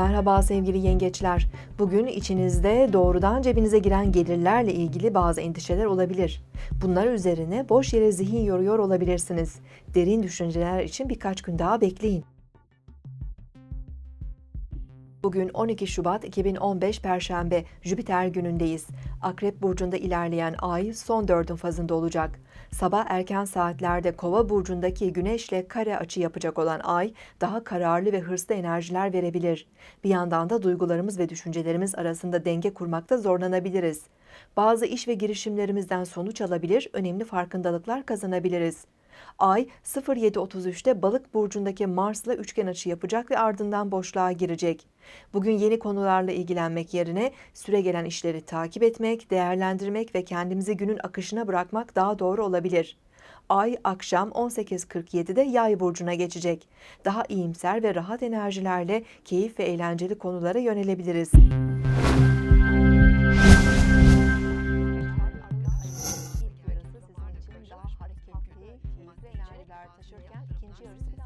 Merhaba sevgili yengeçler. Bugün içinizde doğrudan cebinize giren gelirlerle ilgili bazı endişeler olabilir. Bunlar üzerine boş yere zihin yoruyor olabilirsiniz. Derin düşünceler için birkaç gün daha bekleyin. Bugün 12 Şubat 2015 Perşembe, Jüpiter günündeyiz. Akrep burcunda ilerleyen ay son dördün fazında olacak. Sabah erken saatlerde Kova burcundaki Güneşle kare açı yapacak olan ay daha kararlı ve hırslı enerjiler verebilir. Bir yandan da duygularımız ve düşüncelerimiz arasında denge kurmakta zorlanabiliriz. Bazı iş ve girişimlerimizden sonuç alabilir, önemli farkındalıklar kazanabiliriz. Ay 07.33'te Balık burcundaki Mars'la üçgen açı yapacak ve ardından boşluğa girecek. Bugün yeni konularla ilgilenmek yerine süre gelen işleri takip etmek, değerlendirmek ve kendimizi günün akışına bırakmak daha doğru olabilir. Ay akşam 18.47'de Yay burcuna geçecek. Daha iyimser ve rahat enerjilerle keyif ve eğlenceli konulara yönelebiliriz. taşırken ikinci yarısı bile